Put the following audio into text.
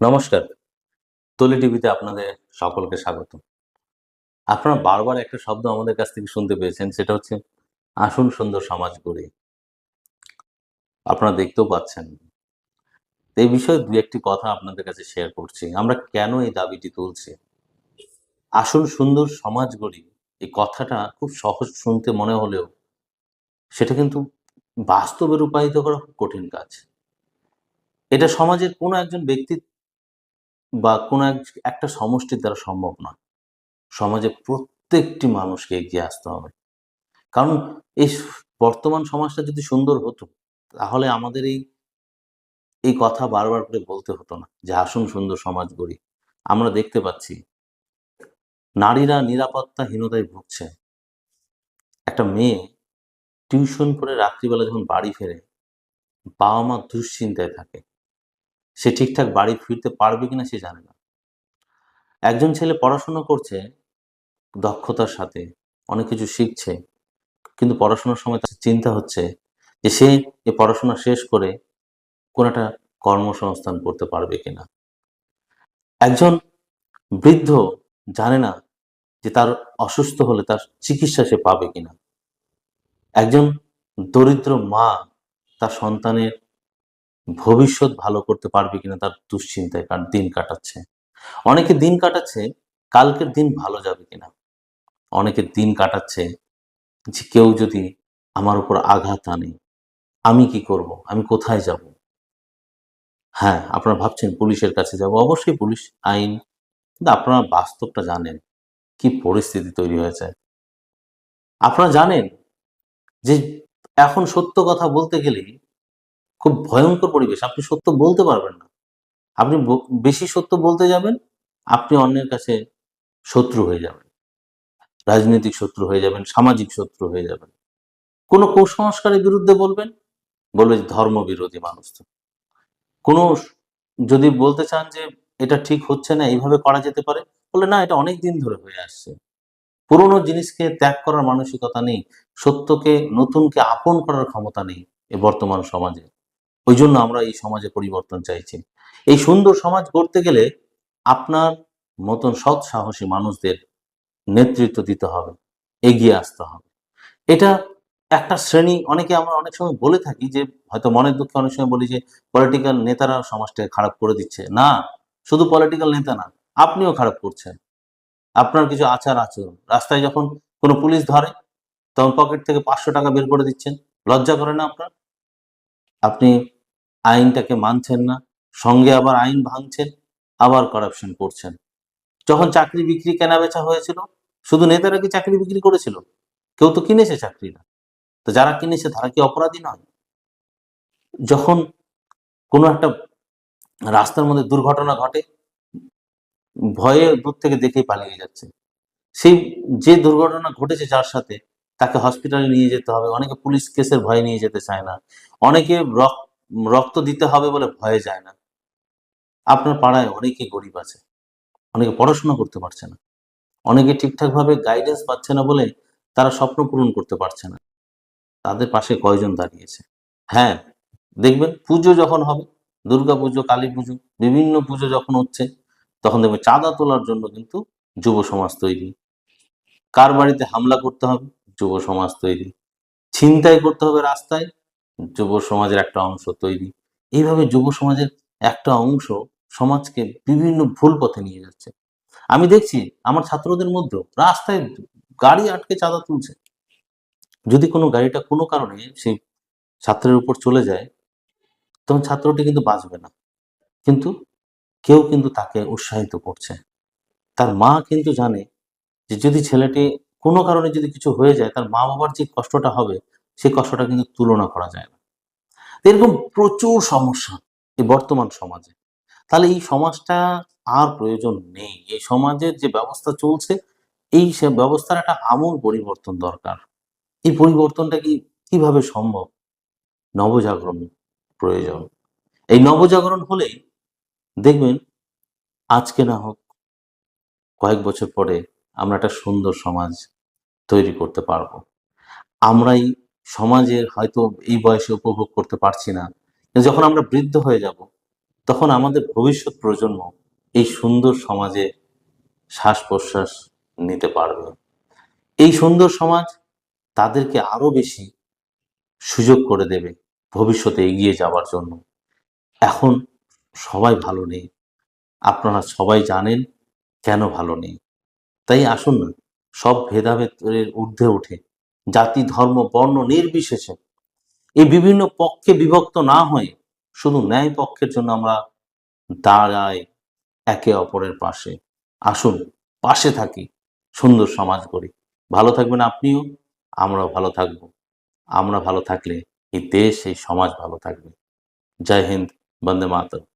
নমস্কার। তলি টিভিতে আপনাদের সকলকে স্বাগত। আপনারা বারবার একটা শব্দ আমাদের কাছ থেকে শুনতে পেয়েছেন, সেটা হচ্ছে, আসুন সুন্দর সমাজ গড়ি। আপনারা দেখতেও পাচ্ছেন। এই বিষয়ে দু একটি কথা আপনাদের কাছে শেয়ার করছি। আমরা কেন এই দাবিটি তুলছি? আসুন সুন্দর সমাজ গড়ি। এই কথাটা খুব সহজ শুনতে মনে হলেও, সেটা কিন্তু বাস্তবে রূপায়িত করা কঠিন কাজ। এটা সমাজের কোনো একজন ব্যক্তি বা কোনো এক- একটা সমষ্টির দ্বারা সম্ভব নয়। সমাজে প্রত্যেকটি মানুষকে এগিয়ে আসতে হবে। কারণ এই বর্তমান সমাজটা যদি সুন্দর হতো, তাহলে আমাদের এই এই কথা বারবার করে বলতে হতো না যে, আসুন সুন্দর সমাজ গড়ি। আমরা দেখতে পাচ্ছি, নারীরা নিরাপত্তাহীনতায় ভুগছে। একটা মেয়ে টিউশন করে রাত্রিবেলা যখন বাড়ি ফেরে বাবা মা দুশ্চিন্তায় থাকে। সে ঠিকঠাক বাড়ি ফিরতে পারবে কিনা সে জানে না। একজন ছেলে পড়াশোনা করছে, দক্ষতার সাথে অনেক কিছু শিখছে, কিন্তু পড়াশোনার সময় তার চিন্তা হচ্ছে যে সে এই পড়াশোনা শেষ করে কোন একটা কর্মসংস্থান করতে পারবে কিনা। একজন বৃদ্ধ জানে না যে তার অসুস্থ হলে তার চিকিৎসা সে পাবে কিনা। একজন দরিদ্র মা তার সন্তানের ভবিষ্যৎ ভালো করতে পারবে কিনা তার দুশ্চিন্তায় কার- দিন কাটাচ্ছে। অনেকে দিন কাটাচ্ছে, কালকের দিন ভালো যাবে কিনা। অনেকে দিন কাটাচ্ছে যে কেউ যদি আমার উপর আঘাত আনে, আমি কি করব? আমি কোথায় যাব? হ্যাঁ আপনারা ভাবছেন পুলিশের কাছে যাব। অবশ্যই পুলিশ আইন, কিন্তু আপনারা বাস্তবটা জানেন কি পরিস্থিতি তৈরি হয়েছে। আপনারা জানেন যে এখন সত্য কথা বলতে গেলে খুব ভয়ঙ্কর পরিবেশ। আপনি সত্য বলতে পারবেন না। আপনি বেশি সত্য বলতে যাবেন, আপনি অন্যের কাছে শত্রু হয়ে যাবেন। রাজনৈতিক শত্রু হয়ে যাবেন, সামাজিক শত্রু হয়ে যাবেন। কোনো কুসংস্কারের বিরুদ্ধে বলবেন বলবে ধর্ম বিরোধী মানুষ তো। কোনো যদি বলতে চান যে এটা ঠিক হচ্ছে না, এইভাবে করা যেতে পারে বলে না, এটা অনেক দিন ধরে হয়ে আসছে। পুরনো জিনিসকে ত্যাগ করার মানসিকতা নেই। সত্যকে, নতুনকে আপন করার ক্ষমতা নেই এ বর্তমান সমাজে। ওই জন্য আমরা এই সমাজে পরিবর্তন চাইছি। এই সুন্দর সমাজ গড়তে গেলে আপনার মতন সৎ সাহসী মানুষদের নেতৃত্ব দিতে হবে, এগিয়ে আসতে হবে। এটা একটা শ্রেণি, অনেকে আমরা অনেক সময় বলে থাকি যে, হয়তো মনের দুঃখে অনেক সময় বলি যে পলিটিক্যাল নেতারা সমাজটাকে খারাপ করে দিচ্ছে। না, শুধু পলিটিক্যাল নেতা না, আপনিও খারাপ করছেন। আপনার কিছু আচার আচরণ, রাস্তায় যখন কোনো পুলিশ ধরে, তখন পকেট থেকে পাঁচশো টাকা বের করে দিচ্ছেন। লজ্জা করে না আপনার? আপনি আইনটাকে মানছেন না, সঙ্গে আবার আইন ভাঙছেন, আবার করাপশন করছেন। যখন চাকরি বিক্রি কেনা বেচা হয়েছিল, শুধু নেতারা কি চাকরি বিক্রি করেছিল? কেউ তো কিনেছে চাকরি না। তো যারা কিনেছে, তারা কি অপরাধী নয়? যখন কোনো একটা রাস্তার মধ্যে দুর্ঘটনা ঘটে, ভয়ে দূর থেকে দেখেই পালিয়ে যাচ্ছে। সেই যে দুর্ঘটনা ঘটেছে যার সাথে, তাকে হসপিটালে নিয়ে যেতে হবে। অনেকে পুলিশ কেসের ভয়ে নিয়ে যেতে চায় না। অনেকে রক- রক্ত দিতে হবে বলে ভয়ে যায় না। আপনার পাড়ায় অনেকে গরিব আছে, অনেকে পড়াশোনা করতে পারছে না, অনেকে ঠিকঠাক ভাবে গাইডেন্স পাচ্ছে না বলে তারা স্বপ্ন পূরণ করতে পারছে না। তাদের পাশে কয়জন দাঁড়িয়েছে? হ্যাঁ দেখবেন পুজো যখন হবে, দুর্গা পুজো, কালী পুজো, বিভিন্ন পুজো যখন হচ্ছে, তখন দেখবেন চাঁদা তোলার জন্য কিন্তু যুব সমাজ তৈরি। কার বাড়িতে হামলা করতে হবে? যুব সমাজ তৈরি। ছিনতাই করতে হবে রাস্তায় যুব সমাজের একটা অংশ তৈরি। এইভাবে যুব সমাজের একটা অংশ সমাজকে বিভিন্ন ভুল পথে নিয়ে যাচ্ছে। আমি দেখছি আমার ছাত্রদের মধ্যেও রাস্তায় গাড়ি আটকে চাঁদা তুলছে। যদি কোনো গাড়িটা কোনো কারণে সেই ছাত্রের উপর চলে যায়, তখন ছাত্রটি কিন্তু বাঁচবে না। কিন্তু কেউ কিন্তু তাকে উৎসাহিত করছে। তার মা কিন্তু জানে যে যদি ছেলেটি কোনো কারণে যদি কিছু হয়ে যায়, তার মা বাবার যে কষ্টটা হবে সেই কষ্টটা কিন্তু তুলনা করা যায় না। এরকম প্রচুর সমস্যা এই বর্তমান সমাজে। তাহলে এই সমাজটা আর প্রয়োজন নেই। এই সমাজের যে ব্যবস্থা চলছে, এই সে ব্যবস্থার একটা আমূল পরিবর্তন দরকার। এই পরিবর্তনটা কি কীভাবে সম্ভব? নবজাগরণ প্রয়োজন। এই নবজাগরণ হলেই দেখবেন আজকে না হোক কয়েক বছর পরে আমরা একটা সুন্দর সমাজ তৈরি করতে পারব। আমরাই সমাজের হয়তো এই বয়সে উপভোগ করতে পারছি না। যখন আমরা বৃদ্ধ হয়ে যাব, তখন আমাদের ভবিষ্যৎ প্রজন্ম এই সুন্দর সমাজে শ্বাস প্রশ্বাস নিতে পারবে। এই সুন্দর সমাজ তাদেরকে আরও বেশি সুযোগ করে দেবে ভবিষ্যতে এগিয়ে যাওয়ার জন্য। এখন সবাই ভালো নেই। আপনারা সবাই জানেন কেন ভালো নেই। তাই আসুন না, সব ভেদাভেদের ঊর্ধ্বে উঠে জাতি, ধর্ম, বর্ণ নির্বিশেষে। এই বিভিন্ন পক্ষে বিভক্ত না হয়ে শুধু ন্যায় পক্ষের জন্য আমরা দাঁড়াই একে অপরের পাশে। আসুন, পাশে থাকি, সুন্দর সমাজ গড়ি। ভালো থাকবেন আপনিও, আমরাও ভালো থাকব। আমরা ভালো থাকলে এই দেশ, এই সমাজ ভালো থাকবে। জয় হিন্দ, বন্দে মাতরম।